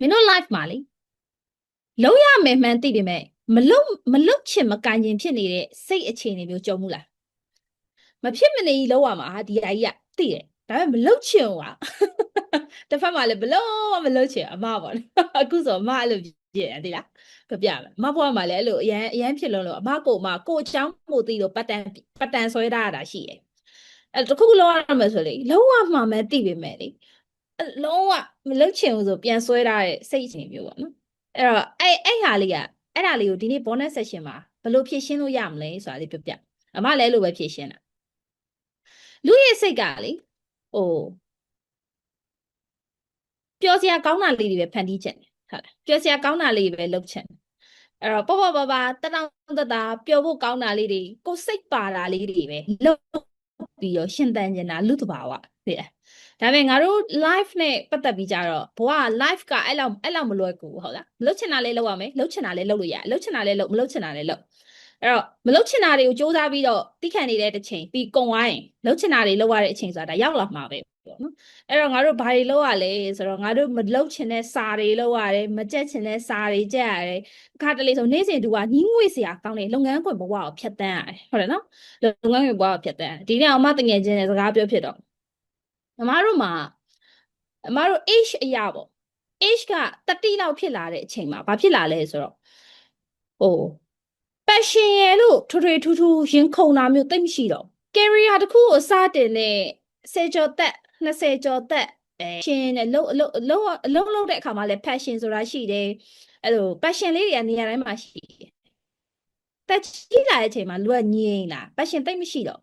မင်းတို့ live မှာလေလုံးရမယ်မှန်းသိပေမဲ့မလုံးမလုတ်ချင်မကန်ချင်ဖြစ်နေတဲ့စိတ်အခြေအနေမျိုးကြုံမှုလားမဖြစ်မနေကြီးလုံးရမှာဟာဒီအကြီးကသိတယ်ဒါပေမဲ့မလုတ်ချင်ဟွာတစ်ဖက်မှာလည်းဘလုံးမလုတ်ချင်အမပေါ့နော်အခုဆိုအမအဲ့လိုဖြစ်ရတယ်သိလားပြပြမယ်အမဘွားမှာလည်းအဲ့လိုအရန်အရန်ဖြစ်လုံးလို့အမကိုအမကိုအချောင်းမို့သိလို့ပတ်တန်ပတ်တန်ဆွဲထားရတာရှိတယ်အဲ့တခုခုလုံးရမယ်ဆိုလေလုံးဝမှမှန်းသိပေမဲ့လေအဲ့ လုံးဝမလုတ်ချင်ဘူးဆိုပြန်ဆွဲထားတဲ့စိတ်အခြေအနေမျိုးပေါ့နော်အဲ့တော့အဲ့အဲ့ဟာလေးကအဲ့ဒါလေးကိုဒီနေ့ bonus session မှာဘယ်လိုဖြည့်ရှင်းလို့ရမလဲဆိုတာလေးပြပြအမလည်းအဲ့လိုပဲဖြည့်ရှင်းတာလူရဲ့စိတ်ကလေဟိုပျော်စရာကောင်းတာလေးတွေပဲဖန်တီးချက်တယ်ဟုတ်လားပျော်စရာကောင်းတာလေးတွေပဲလုပ်ချက်တယ်အဲ့တော့ပေါ့ပေါ့ပါပါတတောင်းတတာပျော်ဖို့ကောင်းတာလေးတွေကိုစိတ်ပါတာလေးတွေပဲလုပ်ပြီးတော့ရှင်သန်နေတာလူတဘာဝ သိလားဒါပေမဲ့ငါတို့ live နဲ့ပတ်သက်ပြီးကြတော့ဘဝ live ကအဲ့လောက်အဲ့လောက်မလွယ်ကူဘူးဟုတ်လားလှုပ်ချင်တာလေးလှုပ်ရမယ်လှုပ်ချင်တာလေးလှုပ်လို့ရတယ်လှုပ်ချင်တာလေးလှုပ်မလှုပ်ချင်တာလေးလှုပ်အဲ့တော့မလှုပ်ချင်တာတွေကိုစူးစမ်းပြီးတော့တိခံနေတဲ့တစ်ချိန်ပြီးကုံသွားရင်လှုပ်ချင်တာတွေလှုပ်ရတဲ့အချိန်ဆိုတာဒါရောက်လာမှာပဲပေါ့နော်အဲ့တော့ငါတို့ဘာတွေလုပ်ရလဲဆိုတော့ငါတို့မလုပ်ချင်တဲ့စာတွေလုပ်ရတယ်မကြက်ချင်တဲ့စာတွေကြက်ရတယ်အခါတလေဆိုနေ့စဉ်သူကညီးငွေစရာကောင်းတယ်လုပ်ငန်းခွင်ဘဝကိုဖြတ်တန်းရတယ်ဟုတ်တယ်နော်လုပ်ငန်းခွင်ဘဝကိုဖြတ်တန်းဒီနေ့အောင်မတငယ်ချင်းနဲ့စကားပြောဖြစ်တော့ အမားတို့မှာအမားတို့ age အရာပေါ့ age ကတတိလောက်ဖြစ်လာတဲ့အချိန်မှာဘာဖြစ်လာလဲဆိုတော့ဟို passion ရဲ့လို့ထွထွထူးထူးရင်ခုန်တာမျိုးတိတ်မရှိတော့ career တစ်ခုကိုစတင်တဲ့10ကျော်သက်20ကျော်သက်အဲရှင်နဲ့လှုပ်လှုပ်လှုပ်လှုပ်လှုပ်တဲ့အခါမှာလည်း passion ဆိုတာရှိတယ်အဲ့လို passion လေးတွေကနေရာတိုင်းမှာရှိတယ်တက်ကြီးလာတဲ့အချိန်မှာလူကငြိမ်လာ passion တိတ်မရှိတော့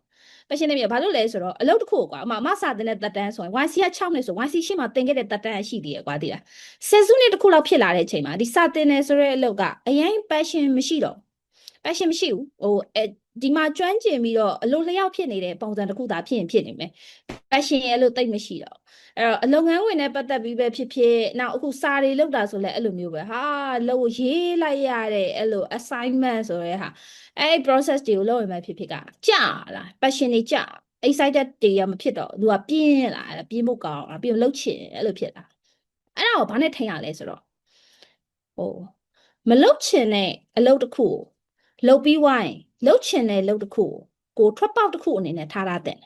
passion နဲ့မြေဘာလို့လဲဆိုတော့အလုပ်တစ်ခုကွာအမအမစာတင်တဲ့တက်တန်းဆိုရင် YC က6နှစ်ဆို YC ရှင်းမှာတင်ခဲ့တဲ့တက်တန်းရှိသေးရကွာသိလားဆယ်စုနှစ်တစ်ခုလောက်ဖြစ်လာတဲ့အချိန်မှာဒီစာတင်နေဆိုတဲ့အလုပ်ကအရင် passion မရှိတော့ passion မရှိဘူးဟိုအဲဒီမှာကျွမ်းကျင်ပြီးတော့အလိုလျောက်ဖြစ်နေတဲ့ပုံစံတစ်ခုသာဖြစ်ရင်ဖြစ်နေမယ် passion ရဲ့လို့တိတ်မရှိတော့အဲ့တော့အလုပ်ငန်းဝင်နဲ့ပတ်သက်ပြီးပဲဖြစ်ဖြစ်နောက်အခုစာတွေလုပ်တာဆိုလဲအဲ့လိုမျိုးပဲဟာလို့ရေးလိုက်ရတဲ့အဲ့လို assignment ဆိုရဲဟာအဲ့ process တွေကိုလုပ်ရင်ပဲဖြစ်ဖြစ်ကကြာလာ passion တွေကြာ excited တွေရမဖြစ်တော့သူကပြင်းလာပြင်းဖို့ကောင်းပြီးတော့လှုပ်ချင်အဲ့လိုဖြစ်လာအဲ့ဒါကိုဘာနဲ့ထိန်ရလဲဆိုတော့ဟိုမလှုပ်ချင်တဲ့အလုပ်တစ်ခုကို လှုပ်ပြီးဝိုင်းလှုပ်ချင်တဲ့လှုပ်တစ်ခုကိုကိုထွက်ပေါက်တစ်ခုအနေနဲ့ထားရတဲ့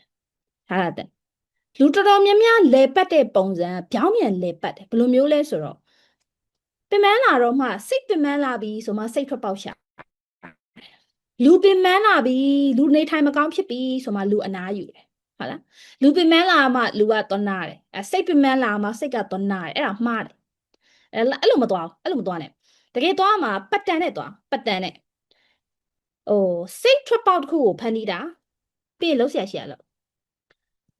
ထားရတဲ့လူတော်တော်များများလဲပတ်တဲ့ပုံစံပြောင်းပြန်လဲပတ်တယ်ဘယ်လိုမျိုးလဲဆိုတော့ပင်မလာတော့မှစိတ်ပင်မလာပြီဆိုမှစိတ်ထွက်ပေါက်ရှာလူပင်မလာပြီလူနေထိုင်မကောင်းဖြစ်ပြီဆိုမှလူအနားယူတယ်ဟုတ်လားလူပင်မလာမှလူကသွနာတယ်အဲစိတ်ပင်မလာမှစိတ်ကသွနာတယ်အဲ့ဒါမှားတယ်အဲ့အဲ့လိုမသွားဘူးအဲ့လိုမသွားနဲ့တကယ်သွားမှာပတ်တန်နဲ့သွားပတ်တန်နဲ့ ဟိုစိတ်ထွက်ပေါက်တစ်ခုကိုဖန်တီးတာပြီးရင်လုံးဆရာရှိရလို့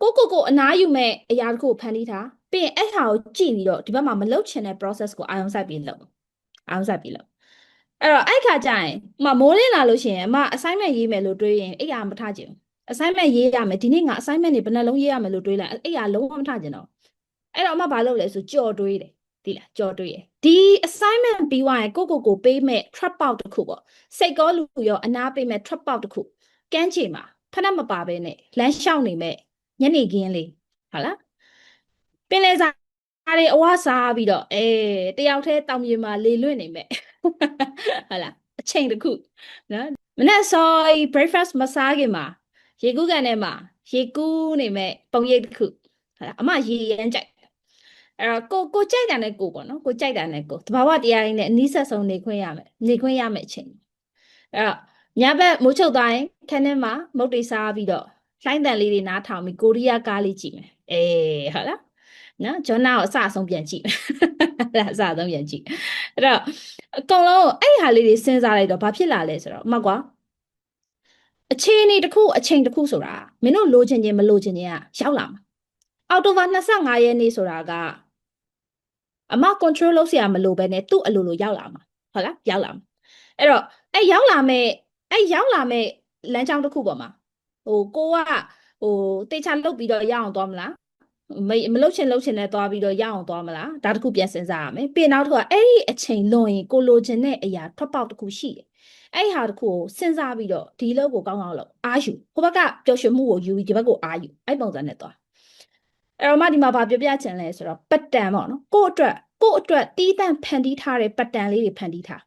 ကိုကိုကိုအနားယူမဲ့အရာတစ်ခုကိုဖန်တီးတာပြီးရင်အဲ့ဟာကိုကြည့်ပြီးတော့ဒီဘက်မှာမလုပ်ချင်တဲ့ process ကိုအာရုံစိုက်ပြီးလုပ်အာရုံစိုက်ပြီးလုပ်အဲ့တော့အဲ့ခါကျရင်မမိုးလင်းလာလို့ရှိရင်အမ assignment ရေးမယ်လို့တွေးရင်အဲ့ဟာမထားချင်ဘူး assignment ရေးရမယ်ဒီနေ့ငါ assignment တွေဘယ်နှလုံးရေးရမယ်လို့တွေးလိုက်အဲ့ဟာလုံးဝမထားချင်တော့အဲ့တော့အမဘာလုပ်လဲဆိုကြော်တွေးတယ် ဒီလားကြော်တွေးရဒီ assignment ပြီးသွားရင်ကိုကိုကိုပေးမဲ့ trap out တစ်ခုပေါ့စိတ်ကောလူရောအနာပေးမဲ့ trap out တစ်ခုကန်းချေမှာဖက်နှက်မပါဘဲနဲ့လမ်းလျှောက်နေမဲ့ညနေခင်းလေးဟုတ်လားပင်လေစာတွေအဝစားပြီးတော့အဲတယောက်တည်းတောင်မြေမှာလေလွင့်နေမဲ့ဟုတ်လားအချိန်တစ်ခုနော်မနေ့စော breakfast မစားခင်မှာရေကူးကန်ထဲမှာရေကူးနေမဲ့ပုံရိပ်တစ်ခုဟုတ်လားအမရေရမ်းကြိုက် အဲ့တော့ကိုကိုကြိုက်တာနဲ့ကိုပေါ့နော်ကိုကြိုက်တာနဲ့ကိုတဘာဝတရားရင်းနဲ့အနည်းဆက်ဆုံးနေခွင့်ရမယ်နေခွင့်ရမယ်အချိန်အဲ့တော့ညဘက်မိုးချုပ်သွားရင်ခန်းထဲမှာမုတ်တိစားပြီးတော့လှိုင်းတန်လေးတွေနားထောင်ပြီးကိုရီးယားကားလေးကြည့်မယ်အေးဟုတ်လားနော်ဂျွန်နာကိုအစအဆုံးပြန်ကြည့်မယ်အစအဆုံးပြန်ကြည့်အဲ့တော့အကုန်လုံးအဲ့ဟာလေးတွေစဉ်းစားလိုက်တော့ဘာဖြစ်လာလဲဆိုတော့မှတ်ကွာအခြေအနေတစ်ခုအချိန်တစ်ခုဆိုတာမင်းတို့လိုချင်ခြင်းမလိုချင်ခြင်းကရောက်လာမှာအောက်တိုဘာ25ရက်နေ့ဆိုတာက အမ control လုပ်စရာမလိုဘဲနဲ့သူ့အလိုလိုရောက်လာမှာဟုတ်လားရောက်လာမှာအဲ့တော့အဲ့ရောက်လာမဲ့အဲ့ရောက်လာမဲ့လမ်းကြောင်းတစ်ခုပေါ်မှာဟိုကိုကဟိုတေချာလုတ်ပြီးတော့ရအောင်သွားမလားမမလုတ်ချင်လုတ်ချင်နဲ့သွားပြီးတော့ရအောင်သွားမလားဒါတခုပြန်စဉ်းစားရမယ်ပြီးနောက်တစ်ခုကအဲ့ဒီအချိန်လွန်ရင်ကိုလိုချင်တဲ့အရာထွက်ပေါက်တစ်ခုရှိတယ်အဲ့ဟာတစ်ခုကိုစဉ်းစားပြီးတော့ဒီလုတ်ကိုကောင်းကောင်းလုပ်အာယူဟိုဘက်ကပျော်ရွှင်မှုကိုယူပြီးဒီဘက်ကိုအာယူအဲ့ပုံစံနဲ့သွား အဲ့တော့မှဒီမှာဗာပြောပြချင်လဲဆိုတော့ပတ်တန်ပေါ့နော်ကို့အတွက်ကိုယ့်အတွက်တီးတန့်ဖန်တီးထားတဲ့ပတ်တန်လေးတွေဖန်တီးထား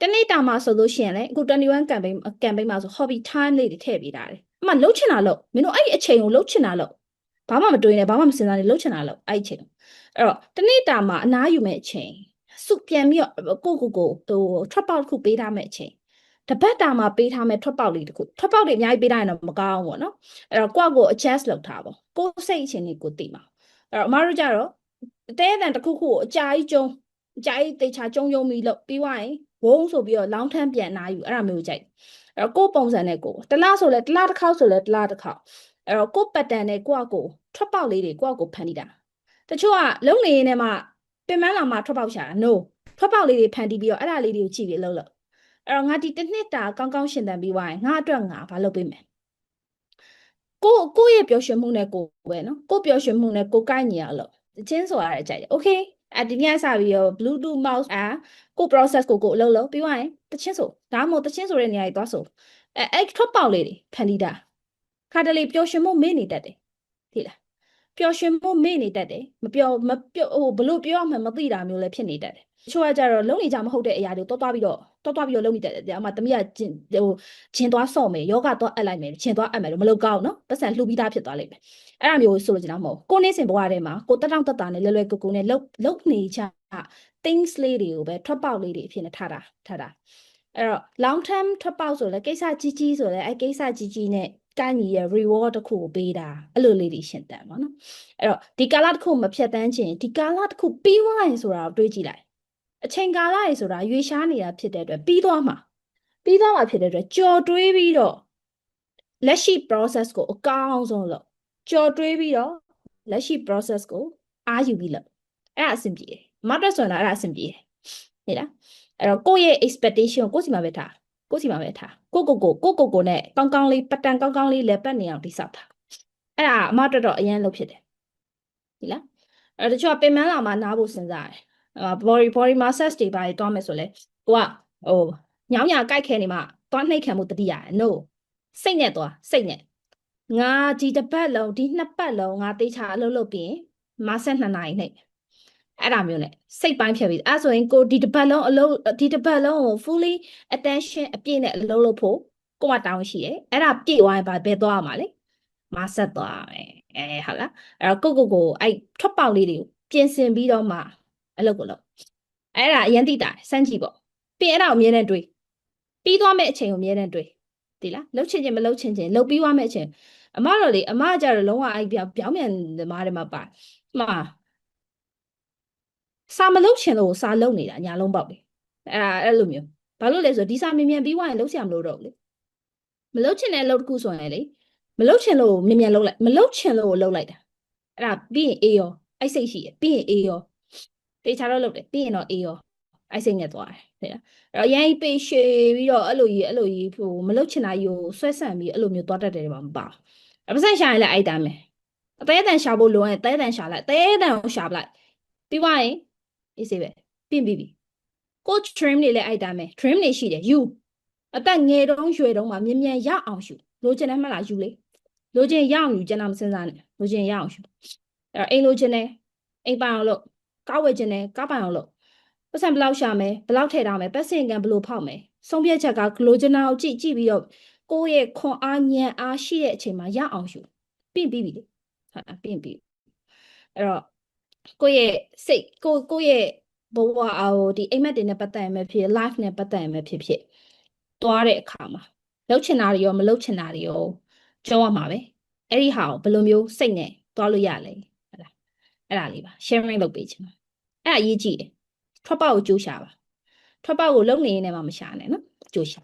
တနေ့တာမှာဆိုလို့ရှိရင်လေအခု21 campaign campaign မှာဆို hobby time လေးတွေထည့်ပေးထားတယ်အမှလှုပ်ချင်တာလှုပ်မင်းတို့အဲ့ဒီအချိန်ကိုလှုပ်ချင်တာလှုပ်ဘာမှမတွေးနဲ့ဘာမှမစင်စားနဲ့လှုပ်ချင်တာလှုပ်အဲ့ဒီအချိန်အဲ့တော့တနေ့တာမှာအနားယူမဲ့အချိန်စုပြန်ပြီးတော့ကိုကိုကိုဟို trap out တစ်ခုပေးထားမဲ့အချိန် တပတ်တာမှာပေးထားမဲ့ထွက်ပေါက်လေးတစ်ခုထွက်ပေါက်တွေအများကြီးပေးထားရင်တော့မကောင်းဘူးပေါ့နော်အဲ့တော့ကိုယ့်ကို adjust လုပ်ထားပါကိုယ်စိတ်အချိန်လေးကိုသိမှာအဲ့တော့အမတို့ကြတော့အသေးအတန်တစ်ခုခုကိုအကြာကြီးကျုံအကြာကြီးတေချာကျုံယုံပြီးလို့ပြီးွားရင်ဝုန်းဆိုပြီးတော့လောင်းထမ်းပြန်နာယူအဲ့ဒါမျိုးကြိုက်အဲ့တော့ကိုယ့်ပုံစံနဲ့ကိုယ်တစ်လားဆိုလဲတစ်လားတစ်ခေါက်ဆိုလဲတစ်လားတစ်ခေါက်အဲ့တော့ကိုယ့်ပတ်တန်နဲ့ကိုယ့်အကိုထွက်ပေါက်လေးတွေကိုယ့်အကိုဖန်တီးတာတချို့ကလုံနေရင်းနဲ့မှပင်မလာမှထွက်ပေါက်ရှာတာ no ထွက်ပေါက်လေးတွေဖန်တီးပြီးတော့အဲ့ဒါလေးတွေကိုကြည့်ပြီးလှုပ်လို့ အဲ့တော့ငါဒီတစ်နှစ်တာကောင်းကောင်းရှင်သန်ပြီးွားရင်ငါအတွက်ငါဘာလုပ်ပေးမလဲကိုကိုရဲ့ပျော်ရွှင်မှုနဲ့ကိုပဲနော်ကိုပျော်ရွှင်မှုနဲ့ကိုကိုက်ညီအောင်လုပ်အချင်းဆိုရတဲ့ကြိုက်တယ် okay အဒီနေ့စပြီးတော့ bluetooth mouse အာကို process ကိုကိုအလုပ်လုပ်ပြီးွားရင်တချင်းဆိုဒါမှမဟုတ်တချင်းဆိုတဲ့နေရာကြီးသွားဆိုအဲအဲ့ထွက်ပေါက်လေးတွေဖန်တီးတာခါတလေပျော်ရွှင်မှုမေ့နေတတ်တယ်သိလားပျော်ရွှင်မှုမေ့နေတတ်တယ်မပျော်မပျော်ဟိုဘလို့ပြောရမှန်းမသိတာမျိုးလည်းဖြစ်နေတတ်တယ် တချို့ကကြတော့လုံနေကြမဟုတ်တဲ့အရာတွေကိုတွားတွားပြီးတော့တွားတွားပြီးတော့လုံနေတတ်တယ်အမတမီးကဂျင်ဟိုဂျင်သွားဆော့မယ်ယောဂသွားအပ်လိုက်မယ်ဂျင်သွားအပ်မယ်လို့မလုပ်ကောင်းနော်ပတ်စံလှူပြီးသားဖြစ်သွားလိမ့်မယ်အဲ့ဒါမျိုးဆိုလို့ကျင်တော့မဟုတ်ကိုနေစင်ဘဝထဲမှာကိုတက်တောင့်တက်တာနဲ့လွယ်လွယ်ကူကူနဲ့လုံလုံနေချ things လေးတွေကိုပဲထွက်ပေါက်လေးတွေအဖြစ်နဲ့ထားတာထားတာအဲ့တော့ long term ထွက်ပေါက်ဆိုလဲကိစ္စကြီးကြီးဆိုလဲအဲ့ကိစ္စကြီးကြီးနဲ့ကန့်ညီရဲ့ reward တစ်ခုကိုပေးတာအဲ့လိုလေးတွေရှင်းတတ်ပါနော်အဲ့တော့ဒီကာလတစ်ခုမဖြတ်တန်းခြင်းဒီကာလတစ်ခုပြီးသွားရင်ဆိုတာကိုတွေးကြည့်လိုက် အချိန်ကာလရေဆိုတာရွေရှားနေတာဖြစ်တဲ့အတွက်ပြီးသွားမှာပြီးသွားမှာဖြစ်တဲ့အတွက်ကြော်တွေးပြီးတော့လက်ရှိ process ကိုအကောင်းဆုံးလုပ်ကြော်တွေးပြီးတော့လက်ရှိ process ကိုအားယူပြီးလုပ်အဲ့ဒါအဆင်ပြေတယ်မတ်တက်ဆိုရင်တော့အဲ့ဒါအဆင်ပြေတယ်ဟဲ့လားအဲ့တော့ကိုယ့်ရဲ့ expectation ကိုကိုယ့်စီမှာပဲထားကိုယ့်စီမှာပဲထားကိုကိုကိုကိုကိုကိုနဲ့ကောင်းကောင်းလေးပတ်တန်ကောင်းကောင်းလေးလက်ပတ်နေအောင်တိဆောက်ထားအဲ့ဒါအမတော်တော်အရင်လုပ်ဖြစ်တယ်ဒီလားအဲ့တချို့ကပင်မလာမှာနားဖို့စဉ်းစားတယ်အာ body body massage တွေပါတွားမယ်ဆိုလဲကိုကဟိုညောင်းညာကြိုက်ခဲနေမှတွားနှိပ်ခံမှုတတိရတယ် no စိတ်နဲ့တွားစိတ်နဲ့ငါဒီတစ်ပတ်လုံးဒီနှစ်ပတ်လုံးငါတေချာအလုပ်လုပ်ပြီးမဆက်နှစ်နာရီနှိပ်အဲ့ဒါမျိုးနဲ့စိတ်ပိုင်းဖြတ်ပြီးအဲ့ဆိုရင်ကိုဒီတစ်ပတ်လုံးအလုပ်ဒီတစ်ပတ်လုံးကို fully attention အပြည့်နဲ့အလုပ်လုပ်ဖို့ကိုကတောင်းရှိတယ်အဲ့ဒါပြည့်သွားရင်ဘာဘယ်သွားရမှာလဲမဆက်သွားမယ်အဲဟုတ်လားအဲ့တော့ကိုကိုကိုအဲ့ထွက်ပေါက်လေးတွေကိုပြင်ဆင်ပြီးတော့မှ အလုပ်ကိုလုပ်အဲ့ဒါအရင်သိတာစမ်းကြည့်ပေါ့ပြီးအဲ့ဒါကိုအမြဲတမ်းတွေးပြီးသွားမယ့်အချိန်ကိုအမြဲတမ်းတွေးဒီလားလှုပ်ချင်ချင်မလှုပ်ချင်ချင်လှုပ်ပြီးသွားမယ့်အချိန်အမတော့လေအမကြတော့လုံးဝအဲ့ပြောင်းပြန်သမားတွေမှာပါမှာစာမလုပ်ချင်လို့စာလုပ်နေတာညာလုံးပေါက်တယ်အဲ့ဒါအဲ့လိုမျိုးဘာလို့လဲဆိုတော့ဒီစာမြင်မြန်ပြီးသွားရင်လုပ်ချင်မလို့တော့ဘူးလေမလုပ်ချင်တဲ့အလုပ်တစ်ခုဆိုရင်လေမလုပ်ချင်လို့မြင်မြန်လုပ်လိုက်မလုပ်ချင်လို့လုပ်လိုက်တာအဲ့ဒါပြီးရင်အေးရောအဲ့စိတ်ရှိရပြီးရင်အေးရော တေချာတော့လုပ်တယ်ပြီးရင်တော့အေးရောအဲ့စိတ်နဲ့သွားတယ်တဲ့အဲ့တော့ရန်ပေရှေပြီးတော့အဲ့လိုကြီးအဲ့လိုကြီးဟိုမလုပ်ချင်တာကြီးကိုဆွဲဆန့်ပြီးအဲ့လိုမျိုးသွားတတ်တယ်မှာမပါအပစံရှာရင်လည်းအဲ့တိုင်းပဲအသေးအတန်ရှာဖို့လိုရင်အသေးအတန်ရှာလိုက်အသေးအတန်ကိုရှာပလိုက်ပြီးသွားရင်အေးစေးပဲပြင်ပြီးပြီကို trim နေလည်းအဲ့တိုင်းပဲ trim နေရှိတယ်ယူအသက်ငယ်တုန်းရွယ်တုန်းမှာမြ мян ရအောင်ရှူလိုချင်တယ်မှလားယူလေလိုချင်ရအောင်ယူကျန်တာမစင်စားနဲ့လိုချင်ရအောင်ရှူအဲ့တော့အိမ်လိုချင်တယ်အိမ်ပိုင်အောင်လို့ ကားဝယ်ချင်တယ်ကားပိုင်အောင်လို့ပတ်စံဘယ်လောက်ရှာမယ်ဘယ်လောက်ထည့်ထားမယ်ပတ်စင်ကန်ဘယ်လိုဖောက်မယ်ဆုံးဖြတ်ချက်ကလိုချင်တာကိုကြည့်ကြည့်ပြီးတော့ကိုယ့်ရဲ့ခွန်အားဉာဏ်အားရှိတဲ့အချိန်မှာရအောင်ရှူပြင်ပြီးပြီလေဟာပြင်ပြီးအဲ့တော့ကိုယ့်ရဲ့စိတ်ကိုကိုယ့်ရဲ့ဘဝအာဟိုဒီအိမ်မက်တွေနဲ့ပတ်သက်ရမယ်ဖြစ် life နဲ့ပတ်သက်ရမယ်ဖြစ်ဖြစ်တွားတဲ့အခါမှာလှုပ်ချင်တာတွေရောမလှုပ်ချင်တာတွေရောကြောရမှာပဲအဲ့ဒီဟာကိုဘယ်လိုမျိုးစိတ်နဲ့တွားလို့ရလဲဟုတ်လား အဲ့ဒါလေးပါ sharing လုပ်ပေးချင်ပါအဲ့ဒါအရေးကြီးတယ်ထွက်ပေါက်ကိုကြိုးရှာပါထွက်ပေါက်ကိုလုံနေနေမှမရှာနဲ့နော်ကြိုးရှာ